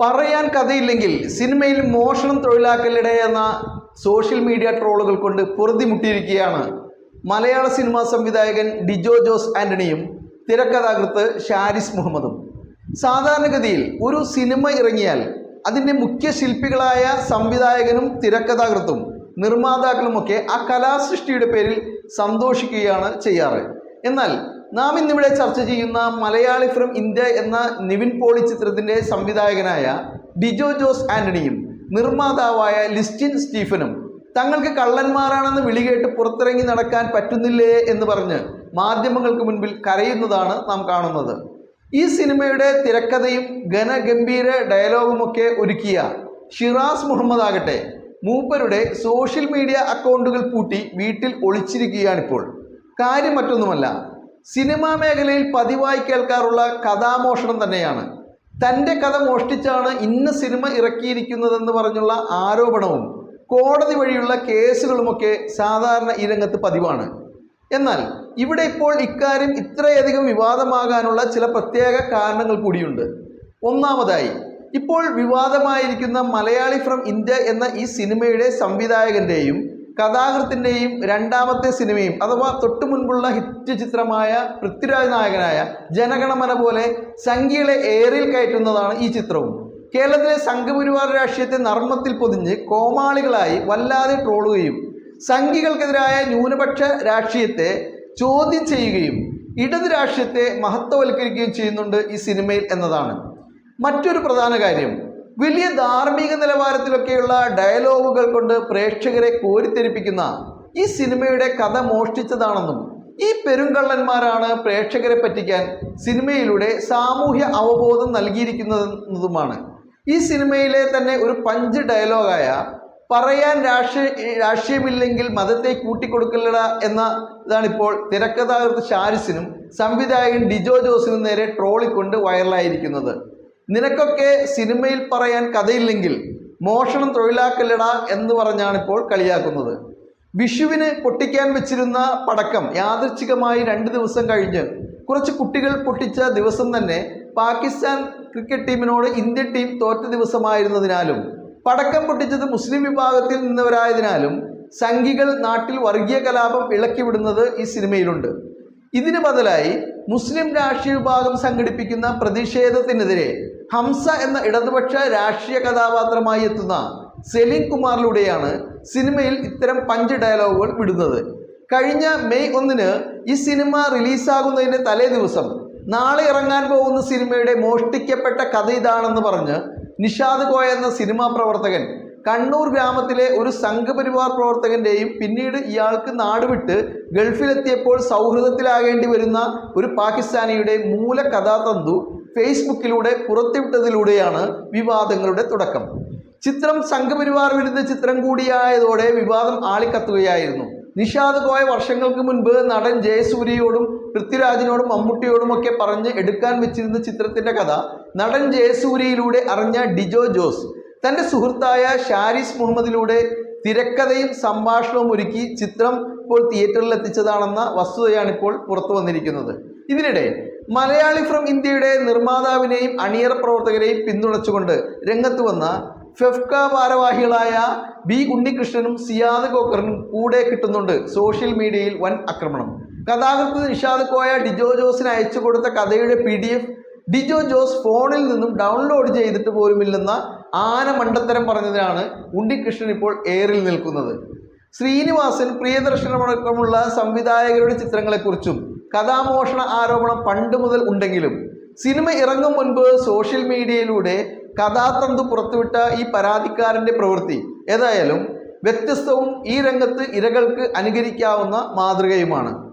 പറയാൻ കഥയില്ലെങ്കിൽ സിനിമയിൽ മോഷണം തൊഴിലാക്കലിടെ എന്ന സോഷ്യൽ മീഡിയ ട്രോളുകൾ കൊണ്ട് പൊറുതിമുട്ടിയിരിക്കുകയാണ്. മലയാള സിനിമാ സംവിധായകൻ ഡിജോ ജോസ് ആന്റണിയും തിരക്കഥാകൃത്ത് ഷാരിസ് മുഹമ്മദും. സാധാരണഗതിയിൽ ഒരു സിനിമ ഇറങ്ങിയാൽ അതിന്റെ മുഖ്യ ശില്പികളായ സംവിധായകനും തിരക്കഥാകൃത്തും നിർമ്മാതാക്കളുമൊക്കെ ആ കലാസൃഷ്ടിയുടെ പേരിൽ സന്തോഷിക്കുകയാണ് ചെയ്യാറ്. എന്നാൽ നാം ഇന്നിവിടെ ചർച്ച ചെയ്യുന്ന മലയാളി ഫ്രം ഇന്ത്യ എന്ന നിവിൻ പോളി ചിത്രത്തിന്റെ സംവിധായകനായ ഡിജോ ജോസ് ആന്റണിയും നിർമ്മാതാവായ ലിസ്റ്റിൻ സ്റ്റീഫനും തങ്ങൾക്ക് കള്ളന്മാരാണെന്ന് വിളികേട്ട് പുറത്തിറങ്ങി നടക്കാൻ പറ്റുന്നില്ലേ എന്ന് പറഞ്ഞ് മാധ്യമങ്ങൾക്ക് മുൻപിൽ കരയുന്നതാണ് നാം കാണുന്നത്. ഈ സിനിമയുടെ തിരക്കഥയും ഘനഗംഭീര ഡയലോഗുമൊക്കെ ഒരുക്കിയ ഷിറാസ് മുഹമ്മദ് ആകട്ടെ മൂപ്പരുടെ സോഷ്യൽ മീഡിയ അക്കൗണ്ടുകൾ പൂട്ടി വീട്ടിൽ ഒളിച്ചിരിക്കുകയാണിപ്പോൾ കാര്യം മറ്റൊന്നുമല്ല സിനിമാ മേഖലയിൽ പതിവായി കേൾക്കാറുള്ള കഥാമോഷണം തന്നെയാണ്. തന്റെ കഥ മോഷ്ടിച്ചാണ് ഇന്ന സിനിമ ഇറക്കിയിരിക്കുന്നതെന്ന് പറഞ്ഞുള്ള ആരോപണവും കോടതി വഴിയുള്ള കേസുകളുമൊക്കെ സാധാരണ ഈ രംഗത്ത് പതിവാണ്. എന്നാൽ ഇവിടെ ഇപ്പോൾ ഇക്കാര്യം ഇത്രയധികം വിവാദമാകാനുള്ള ചില പ്രത്യേക കാരണങ്ങൾ കൂടിയുണ്ട്. ഒന്നാമതായി ഇപ്പോൾ വിവാദമായിരിക്കുന്ന മലയാളി ഫ്രം ഇന്ത്യ എന്ന ഈ സിനിമയുടെ സംവിധായകന്റെയും കഥാകൃത്തിന്റെയും രണ്ടാമത്തെ സിനിമയും അഥവാ തൊട്ടു മുൻപുള്ള ഹിറ്റ് ചിത്രമായ പൃഥ്വിരാജ് നായകനായ ജനഗണമന പോലെ സംഖ്യകളെ ഏറിൽ കയറ്റുന്നതാണ് ഈ ചിത്രവും. കേരളത്തിലെ സംഘപരിവാർ രാഷ്ട്രീയത്തെ നർമ്മത്തിൽ പൊതിഞ്ഞ് കോമാളികളായി വല്ലാതെ ട്രോളുകയും സംഘികൾക്കെതിരായ ന്യൂനപക്ഷ രാഷ്ട്രീയത്തെ ചോദ്യം ചെയ്യുകയും ഇടത് രാഷ്ട്രീയത്തെ മഹത്വവൽക്കരിക്കുകയും ചെയ്യുന്നുണ്ട് ഈ സിനിമയിൽ എന്നതാണ്. മറ്റൊരു പ്രധാന കാര്യം വലിയ ധാർമ്മിക നിലവാരത്തിലൊക്കെയുള്ള ഡയലോഗുകൾ കൊണ്ട് പ്രേക്ഷകരെ കോരിത്തെരിപ്പിക്കുന്ന ഈ സിനിമയുടെ കഥ മോഷ്ടിച്ചതാണെന്നും ഈ പെരുങ്കള്ളന്മാരാണ് പ്രേക്ഷകരെ പറ്റിക്കാൻ സിനിമയിലൂടെ സാമൂഹ്യ അവബോധം നൽകിയിരിക്കുന്നതെന്നതുമാണ്. ഈ സിനിമയിലെ തന്നെ ഒരു പഞ്ച് ഡയലോഗായ പറയാൻ രാഷ്ട്രീയ രാഷ്ട്രീയമില്ലെങ്കിൽ മതത്തെ കൂട്ടിക്കൊടുക്കലട എന്ന ഇതാണിപ്പോൾ തിരക്കഥാകൃത്ത് ഷാരിസിനും സംവിധായകൻ ഡിജോ ജോസിനും നേരെ ട്രോളിക്കൊണ്ട് വൈറലായിരിക്കുന്നത്. നിനക്കൊക്കെ സിനിമയിൽ പറയാൻ കഥയില്ലെങ്കിൽ മോഷണം തൊഴിലാക്കല്ലടാ എന്ന് പറഞ്ഞാണ് ഇപ്പോൾ കളിയാക്കുന്നത്. വിഷുവിന് പൊട്ടിക്കാൻ വെച്ചിരുന്ന പടക്കം യാദൃച്ഛികമായി രണ്ട് ദിവസം കഴിഞ്ഞ് കുറച്ച് കുട്ടികൾ പൊട്ടിച്ച ദിവസം തന്നെ പാകിസ്ഥാൻ ക്രിക്കറ്റ് ടീമിനോട് ഇന്ത്യൻ ടീം തോറ്റ ദിവസമായിരുന്നതിനാലും പടക്കം പൊട്ടിച്ചത് മുസ്ലിം വിഭാഗത്തിൽ നിന്നവരായതിനാലും സംഘികൾ നാട്ടിൽ വർഗീയ കലാപം ഇളക്കിവിടുന്നത് ഈ സിനിമയിലുണ്ട്. ഇതിന് ബദലായി മുസ്ലിം രാഷ്ട്രീയ വിഭാഗം സംഘടിപ്പിക്കുന്ന പ്രതിഷേധത്തിനെതിരെ ഹംസ എന്ന ഇടതുപക്ഷ രാഷ്ട്രീയ കഥാപാത്രമായി എത്തുന്ന സെലിം കുമാറിലൂടെയാണ് സിനിമയിൽ ഇത്തരം പഞ്ച് ഡയലോഗുകൾ വിടുന്നത്. കഴിഞ്ഞ മെയ് ഒന്നിന് ഈ സിനിമ റിലീസാകുന്നതിന്റെ തലേ ദിവസം നാളെ ഇറങ്ങാൻ പോകുന്ന സിനിമയുടെ മോഷ്ടിക്കപ്പെട്ട കഥ ഇതാണെന്ന് പറഞ്ഞ് നിഷാദ് കോയ എന്ന സിനിമാ പ്രവർത്തകൻ കണ്ണൂർ ഗ്രാമത്തിലെ ഒരു സംഘപരിവാർ പ്രവർത്തകന്റെയും പിന്നീട് ഇയാൾക്ക് നാടുവിട്ട് ഗൾഫിലെത്തിയപ്പോൾ സൗഹൃദത്തിലാകേണ്ടി വരുന്ന ഒരു പാകിസ്ഥാനിയുടെ മൂല കഥാതന്തു ഫേസ്ബുക്കിലൂടെ പുറത്തുവിട്ടതിലൂടെയാണ് വിവാദങ്ങളുടെ തുടക്കം. ചിത്രം സംഘപരിവാർ വിരുദ്ധ ചിത്രം കൂടിയായതോടെ വിവാദം ആളിക്കത്തുകയായിരുന്നു. നിഷാദ് കോയ വർഷങ്ങൾക്ക് മുൻപ് നടൻ ജയസൂര്യയോടും പൃഥ്വിരാജിനോടും മമ്മൂട്ടിയോടും ഒക്കെ പറഞ്ഞ് എടുക്കാൻ വെച്ചിരുന്ന ചിത്രത്തിന്റെ കഥ നടൻ ജയസൂര്യയിലൂടെ അറിഞ്ഞ ഡിജോ ജോസ്. തന്റെ സുഹൃത്തായ ഷാരിസ് മുഹമ്മദിലൂടെ തിരക്കഥയും സംഭാഷണവും ഒരുക്കി ചിത്രം ഇപ്പോൾ തിയേറ്ററിൽ എത്തിച്ചതാണെന്ന വസ്തുതയാണ് ഇപ്പോൾ പുറത്തു വന്നിരിക്കുന്നത്. ഇതിനിടെ മലയാളി ഫ്രം ഇന്ത്യയുടെ നിർമ്മാതാവിനെയും അണിയറ പ്രവർത്തകരെയും പിന്തുണച്ചുകൊണ്ട് രംഗത്ത് വന്ന ഫെഫ്ക ഭാരവാഹികളായ ബി ഉണ്ണികൃഷ്ണനും സിയാദ് കോക്കറിനും കൂടെ കിട്ടുന്നുണ്ട് സോഷ്യൽ മീഡിയയിൽ വൻ ആക്രമണം. കഥാകൃത്ത് നിഷാദ് കോയ ഡിജോ ജോസിന് അയച്ചു കൊടുത്ത കഥയുടെ P D F Dijo Jose ഫോണിൽ നിന്നും ഡൗൺലോഡ് ചെയ്തിട്ട് പോലുമില്ലെന്ന ആന മണ്ടത്തരം പറഞ്ഞതിനാണ് ഉണ്ണികൃഷ്ണൻ ഇപ്പോൾ എയറിൽ നിൽക്കുന്നത്. ശ്രീനിവാസൻ പ്രിയദർശനമടക്കമുള്ള സംവിധായകരുടെ ചിത്രങ്ങളെക്കുറിച്ചും കഥാമോഷണ ആരോപണം പണ്ട് മുതൽ ഉണ്ടെങ്കിലും സിനിമ ഇറങ്ങും മുൻപ് സോഷ്യൽ മീഡിയയിലൂടെ കഥാതന്തു പുറത്തുവിട്ട ഈ പരാതിക്കാരന്റെ പ്രവൃത്തി ഏതായാലും വ്യത്യസ്തവും ഈ രംഗത്ത് ഇരകൾക്ക് അനുകരിക്കാവുന്ന മാതൃകയുമാണ്.